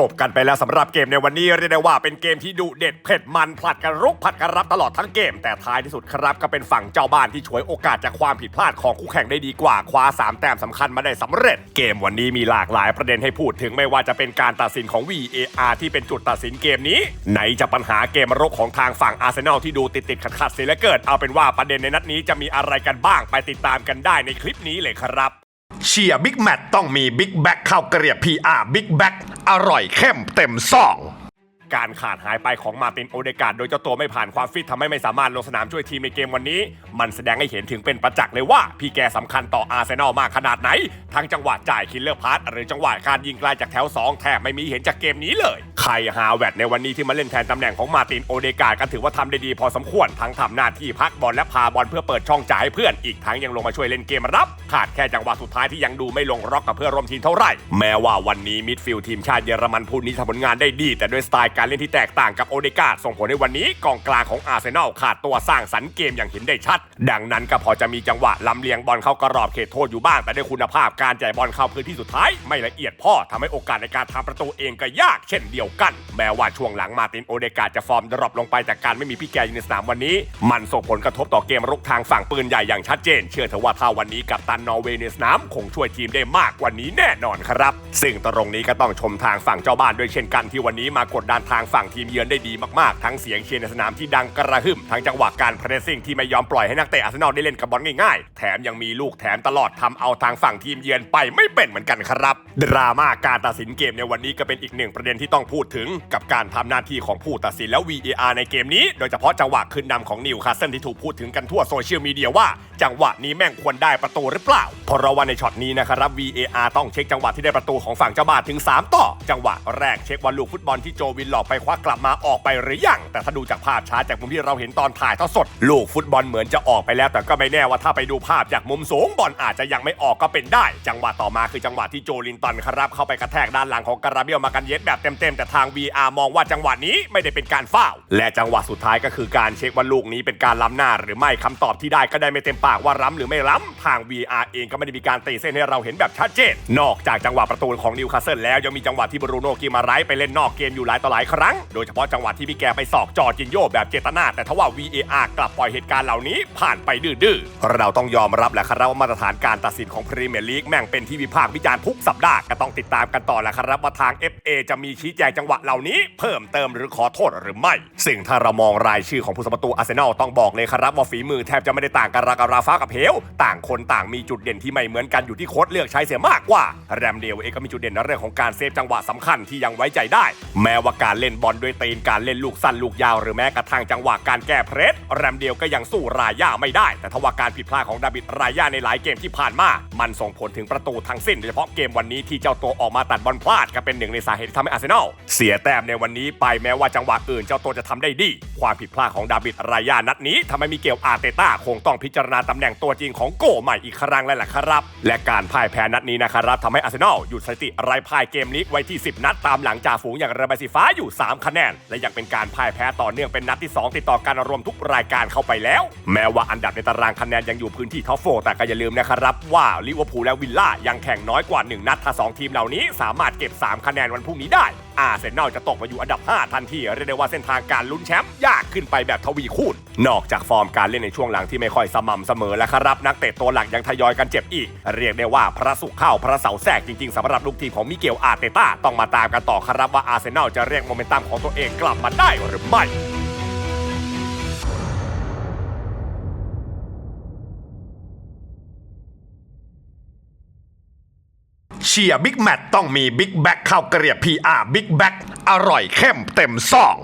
จบกันไปแล้วสำหรับเกมในวันนี้เรียกได้ว่าเป็นเกมที่ดุเด็ดเผ็ดมันผลัดกันรุกผลัดกันรับตลอดทั้งเกม แต่ท้ายที่สุดครับก็เป็นฝั่งเจ้าบ้านที่ฉวยโอกาสจากความผิดพลาดของคู่แข่งได้ดีกว่าคว้าสามแต้มสำคัญมาได้สำเร็จ เกมวันนี้มีหลากหลายประเด็นให้พูดถึงไม่ว่าจะเป็นการตัดสินของ VAR ที่เป็นจุดตัดสินเกมนี้ ไหนจะปัญหาเกมรุกของทางฝั่งอาร์เซนอลที่ดูติดติดขัดขัดเสียเหลือเกินเอาเป็นว่าประเด็นในนัดนี้จะมีอะไรกันบ้างไปติดตามกันได้ในคลิปนี้เลยครับ เชียร์บิ๊กแมตต้องมีบิ๊กแบ็คข้าวเกรียบพีอาร์บิ๊กแบ็คอร่อยเข้มเต็มซอง การขาดหายไปของมาตินโอเดการ์ดโดยเจ้าตัวไม่ผ่านความฟิตทำให้ไม่สามารถลงสนามช่วยทีมในเกมวันนี้ มันแสดงให้เห็นถึงเป็นประจักษ์เลยว่า พี่แกสำคัญต่ออาร์เซนอลมากขนาดไหน ทั้งจังหวะจ่ายคิลเลอร์พาร์ตหรือจังหวะการยิงไกลจากแถว 2 แทบไม่มีเห็นจากเกมนี้เลยใครฮาแวดในวันนี้ที่มาเล่นแทนตำแหน่งของมาตินโอเดการ์ดก็ถือว่าทำได้ดีพอสมควรทั้งทำหน้าที่พักบอลและพาบอลเพื่อเปิดช่องจ่ายให้เพื่อนอีกทั้งยังลงมาช่วยเล่นเกมรับ ขาดแค่จังหวะสุดท้ายที่ยังดูไม่ลงร็อกกับเพื่อนร่วมทีมเท่าไหร่แม้ว่าวันนี้มิดฟิลด์ทีมชาติเยอรมันผู้นี้ทำผลงานได้ดี แต่ด้วยสไตล์การเล่นที่แตกต่างกับโอเดกาส่งผลให้วันนี้กองกลางของอาร์เซนอลขาดตัวสร้างสรรค์เกมอย่างเห็นได้ชัด ดังนั้นก็พอจะมีจังหวะลำเลียงบอลเข้ากรอบเขตโทษอยู่บ้าง แต่ด้วยคุณภาพการจ่ายบอลเข้าพื้นที่สุดท้าย ไม่ละเอียดพอทำให้โอกาสในการทำประตูเองก็ยากเช่นเดียวกัน แม้ว่าช่วงหลังมาตินโอเดกาจะฟอร์มดรอปลงไปจากการไม่มีพี่แกอยู่ในสนามวันนี้ มันส่งผลกระทบต่อเกมรุกทางฝั่งปืนใหญ่อย่างชัดเจน เชื่อเถอะว่าถ้าวันนี้กับตันนอร์เวย์ในสนามคงช่วยทีมได้มากกว่านี้แน่นอนครับ ซึ่งตรงนี้ก็ต้องชมทางฝั่งเจ้าบ้านด้วยเช่นกันที่วันนี้มากดดันทางฝั่งทีมเยือนได้ดีมากๆ ทั้งเสียงเชียร์ในสนามที่ดังกระหึ่ม ทั้งจังหวะการเพรสซิ่งที่ไม่ยอมปล่อยให้นักเตะอาร์เซนอลได้เล่นกับบอลง่ายๆ แถมยังมีลูกแถมตลอดทำเอาทางฝั่งทีมเยือนไปไม่เป็นเหมือนกันครับ ดราม่าการตัดสินเกมในวันนี้ก็เป็นอีกหนึ่งประเด็นที่ต้องพูดถึง กับการทำหน้าที่ของผู้ตัดสินและ VAR ในเกมนี้ โดยเฉพาะจังหวะขึ้นนำของนิวคาสเซิลที่ถูกพูดถึงกันทั่วโซเชียลมีเดียว่า จังหวะนี้แม่งควรได้ประตูหรือเปล่าเพราะว่าในช็อตนี้นะครับ VAR ต้องเช็คจังหวะที่ได้ประตูของฝั่งเจ้าบ้านถึง 3 ต่อ จังหวะแรกเช็คว่าลูกฟุตบอลที่โจวินหลอกไปคว้ากลับมาออกไปหรือยังแต่ถ้าดูจากภาพช้าจากมุมที่เราเห็นตอนถ่ายทอดสด ลูกฟุตบอลเหมือนจะออกไปแล้ว แต่ก็ไม่แน่ว่าถ้าไปดูภาพจากมุมสูงบอลอาจจะยังไม่ออกก็เป็นได้ จังหวะต่อมาคือจังหวะที่โจลินตันครับเข้าไปกระแทกด้านหลังของการาเบียลมากันเย็ดแบบเต็มๆแต่ทาง VR มองว่าจังหวะนี้ไม่ได้เป็นการฟาวและจังหวะสุดท้ายก็คือการเช็คว่าลูกนี้เป็นการล้ำหน้าหรือไม่คำตอบที่ได้ก็ได้ไม่เต็มปากว่าล้ำหรือไม่ล้ำ ทาง VR เองก็ไม่ได้มีการตีเส้นให้เราเห็นแบบชัดเจน นอกจากจังหวะประตูของนิวคาสเซิลแล้วยังมีจังหวะที่บรูโน่กิมาไรไปเล่นนอกเกมอยู่หลายต่อหลายครั้ง โดยเฉพาะจังหวะที่พี่แกไปสอกจอจินโยแบบเจตนา แต่ทว่า VAR กลับปล่อยเหตุการณ์เหล่านี้ผ่านไปดื้อๆ เราต้องยอมรับแหละครับว่ามาตรฐานการตัดสินของพรีเมียร์ลีกแม่งเป็นที่วิพากษ์วิจารณ์ทุกสัปดาห์ก็ต้องติดตามกันต่อแหละครับว่าทาง FA จะมีชี้แจงจังหวะเหล่านี้ เพิ่มเติมหรือขอโทษหรือไม่ ซึ่งถ้าเรามองรายชื่อของผู้สาประตูอาร์เซนอลต้องบอกเลยครับว่าฝีมือแทบจะไม่ได้ต่างกันรากราฟ้ากับเหว ต่างคนต่างมีจุดเด่นที่ไม่เหมือนกันอยู่ที่โค้ชเลือกใช้เสียมากกว่า แรมเดลเองก็มีจุดเด่นในเรื่องของการเซฟจังหวะสำคัญที่ยังไว้ใจได้ แม้ว่าการเล่นบอลด้วยตีนการเล่นลูกสั้นลูกยาวหรือแม้กระทั่งจังหวะการแก้เพรสแรมเดลก็ยังสู้รายย่าไม่ได้ แต่ทว่าการผิดพลาดของดาบิดรายย่าในหลายเกมที่ผ่านมา มันส่งผลถึงประตูทั้งสิ้นโดยเฉพาะเกมวันนี้ที่เจ้าตัวออกมาตัดบอลพลาดก็เป็นหนึ่งในสาเหตุที่ทำให้อาร์เซนอลเสียแต้มในวันนี้ไปแม้ว่าจังหวะอื่นเจ้าตัวจะทำได้ดี ความผิดพลาดของดาบิดรายย่านัดนี้ทำให้มีเกลอาร์เตต้าคงต้องพิจารณาตำแหน่งตัวจริงของโกใหม่อีกครั้งแล้วแหละครับ และการพ่ายแพ้นัดนี้นะครับทำให้อาร์เซนอลหยุดสถิติไร้พ่ายเกมลีกไว้ที่ 10 นัดตามหลังจ่าฝูงอย่างเรือใบสีฟ้าอยู่ 3 คะแนน และยังเป็นการพ่ายแพ้ต่อเนื่องเป็นนัดที่ 2 ติดต่อกันรวมทุกรายการเข้าไปแล้ว แม้ว่าอันดับในตารางคะแนนยังอยู่พื้นที่ท็อปโฟแต่ก็อย่าลืมนะครับว่าลิเวอร์พูลและวิลล่ายังแข่งน้อยกว่า 1 นัดถ้า2ทีมเหล่านี้สามารถเก็บ 3 คะแนนวันพรุ่งนี้ได้ อาร์เซนอลจะตกมาอยู่อันดับ 5 ทันทีเรียกได้ว่าเส้นทางการลุ้นแชมป์ยากขึ้นไปแบบทวีคูณ นอกจากฟอร์มการเล่นในช่วงหลังที่ไม่ค่อยสม่ำเสมอแล้วครับ นักเตะตัวหลักยังทยอยกันเจ็บอีก เรียกได้ว่าพระสุขเข้าพระเสาแทรกจริงๆสำหรับลูกทีมของมิเกลอาร์เตต้าต้องมาตามกันต่อครับว่าอาร์เซนอลจะเรียกโมเมนตัมของตัวเองกลับมาได้หรือไม่ เชียร์บิ๊กแมตต้องมีบิ๊กแบ็คข้าวเกรียบ PR บิ๊กแบ็คอร่อยเข้มเต็มซอง